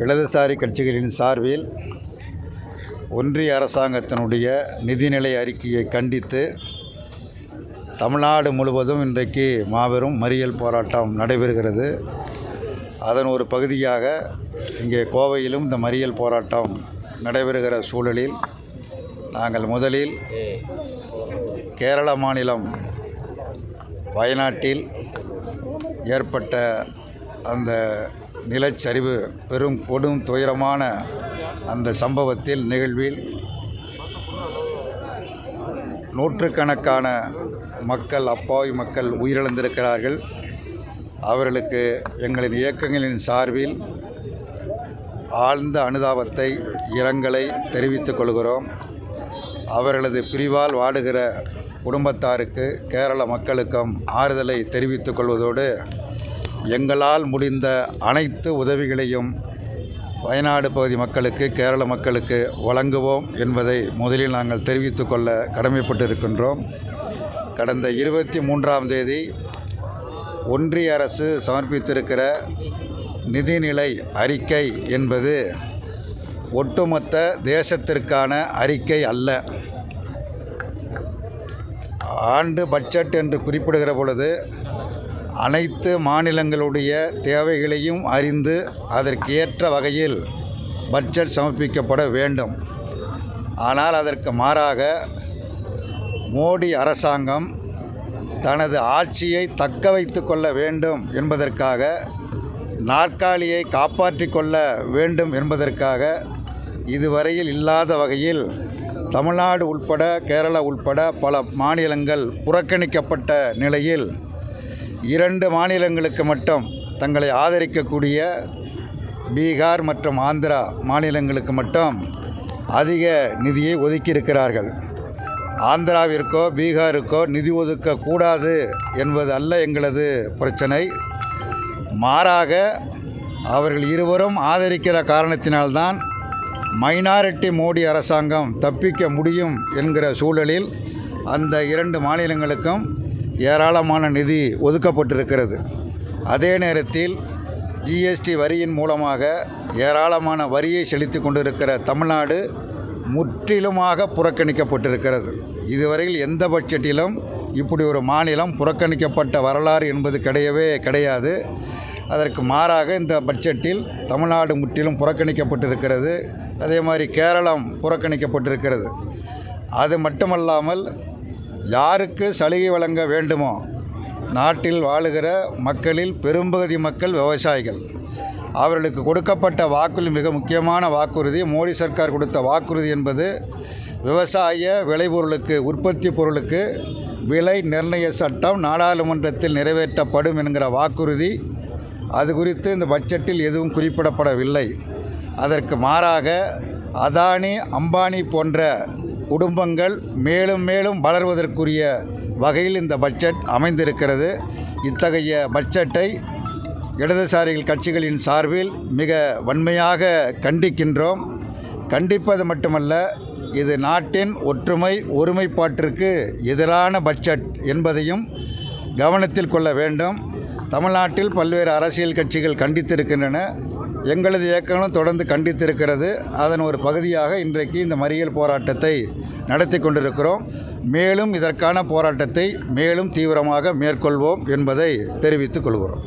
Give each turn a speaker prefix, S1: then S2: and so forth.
S1: இடதுசாரி கட்சிகளின் சார்பில் ஒன்றிய அரசாங்கத்தினுடைய நிதிநிலை அறிக்கையை கண்டித்து தமிழ்நாடு முழுவதும் இன்றைக்கு மாபெரும் மறியல் போராட்டம் நடைபெறுகிறது. அதன் ஒரு பகுதியாக இங்கே கோவையிலும் இந்த மறியல் போராட்டம் நடைபெறுகிற சூழலில் நாங்கள் முதலில் கேரள மாநிலம் வயநாட்டில் ஏற்பட்ட அந்த நிலச்சரிவு பெரும் கொடும் துயரமான அந்த சம்பவத்தில் நிகழ்வில் நூற்றுக்கணக்கான மக்கள் அப்பாவி மக்கள் உயிரிழந்திருக்கிறார்கள். அவர்களுக்கு எங்களின் இயக்கங்களின் சார்பில் ஆழ்ந்த அனுதாபத்தை இரங்கலை தெரிவித்துக் கொள்கிறோம். அவர்களது பிரிவால் வாடுகிற குடும்பத்தாருக்கு கேரள மக்களுக்கும் ஆறுதலை தெரிவித்துக் கொள்வதோடு எங்களால் முடிந்த அனைத்து உதவிகளையும் வயநாடு பகுதி மக்களுக்கு கேரள மக்களுக்கு வழங்குவோம் என்பதை முதலில் நாங்கள் தெரிவித்துக்கொள்ள கடமைப்பட்டிருக்கின்றோம். கடந்த இருபத்தி மூன்றாம் தேதி ஒன்றிய அரசு சமர்ப்பித்திருக்கிற நிதிநிலை அறிக்கை என்பது ஒட்டுமொத்த தேசத்திற்கான அறிக்கை அல்ல. ஆண்டு பட்ஜெட் என்று குறிப்பிடுகிற பொழுது அனைத்து மாநிலங்களுடைய தேவைகளையும் அறிந்து அதற்கு ஏற்ற வகையில் பட்ஜெட் சமர்ப்பிக்கப்பட வேண்டும். ஆனால் அதற்கு மாறாக மோடி அரசாங்கம் தனது ஆட்சியை தக்க வைத்து கொள்ள வேண்டும் என்பதற்காக நாற்காலியை காப்பாற்றி கொள்ள வேண்டும் என்பதற்காக இதுவரையில் இல்லாத வகையில் தமிழ்நாடு உட்பட கேரளா உட்பட பல மாநிலங்கள் புறக்கணிக்கப்பட்ட நிலையில் இரண்டு மாநிலங்களுக்கு மட்டும் தங்களை ஆதரிக்கக்கூடிய பீகார் மற்றும் ஆந்திரா மாநிலங்களுக்கு மட்டும் அதிக நிதியை ஒதுக்கியிருக்கிறார்கள். ஆந்திராவிற்கோ பீகாருக்கோ நிதி ஒதுக்கக்கூடாது என்பது அல்ல எங்களது பிரச்சனை. மாறாக அவர்கள் இருவரும் ஆதரிக்கிற காரணத்தினால்தான் மைனாரிட்டி மோடி அரசாங்கம் தப்பிக்க முடியும் என்கிற சூழலில் அந்த இரண்டு மாநிலங்களுக்கும் ஏராளமான நிதி ஒதுக்கப்பட்டிருக்கிறது. அதே நேரத்தில் ஜிஎஸ்டி வரியின் மூலமாக ஏராளமான வரியை செலுத்தி கொண்டிருக்கிற தமிழ்நாடு முற்றிலுமாக புறக்கணிக்கப்பட்டிருக்கிறது. இதுவரையில் எந்த பட்ஜெட்டிலும் இப்படி ஒரு மாநிலம் புறக்கணிக்கப்பட்ட வரலாறு என்பது கிடையவே கிடையாது. அதற்கு மாறாக இந்த பட்ஜெட்டில் தமிழ்நாடு முற்றிலும் புறக்கணிக்கப்பட்டிருக்கிறது. அதே மாதிரி கேரளம் புறக்கணிக்கப்பட்டிருக்கிறது. அது மட்டுமல்லாமல் யாருக்கு சலுகை வழங்க வேண்டுமோ? நாட்டில் வாழுகிற மக்களில் பெரும்பகுதி மக்கள் விவசாயிகள். அவர்களுக்கு கொடுக்கப்பட்ட வாக்குறுதி மிக முக்கியமான வாக்குறுதி மோடி சர்க்கார் கொடுத்த வாக்குறுதி என்பது விவசாய விளைபொருளுக்கு உற்பத்தி பொருளுக்கு விலை நிர்ணய சட்டம் நாடாளுமன்றத்தில் நிறைவேற்றப்படும் என்கிற வாக்குறுதி. அது குறித்து இந்த பட்ஜெட்டில் எதுவும் குறிப்பிடப்படவில்லை. அதற்கு மாறாக அதானி அம்பானி போன்ற குடும்பங்கள் மேலும் மேலும் வளர்வதற்குரிய வகையில் இந்த பட்ஜெட் அமைந்திருக்கிறது. இத்தகைய பட்ஜெட்டை இடதுசாரிகள் கட்சிகளின் சார்பில் மிக வன்மையாக கண்டிக்கின்றோம். கண்டிப்பது மட்டுமல்ல இது நாட்டின் ஒற்றுமை ஒருமைப்பாட்டிற்கு எதிரான பட்ஜெட் என்பதையும் கவனத்தில் கொள்ள வேண்டும். தமிழ்நாட்டில் பல்வேறு அரசியல் கட்சிகள் கண்டித்திருக்கின்றன. எங்களது இயக்கங்களும் தொடர்ந்து கண்டித்திருக்கிறது. அதன் ஒரு பகுதியாக இன்றைக்கு இந்த மறியல் போராட்டத்தை நடத்தி கொண்டிருக்கிறோம். மேலும் இதற்கான போராட்டத்தை மேலும் தீவிரமாக மேற்கொள்வோம் என்பதை தெரிவித்துக் கொள்கிறோம்.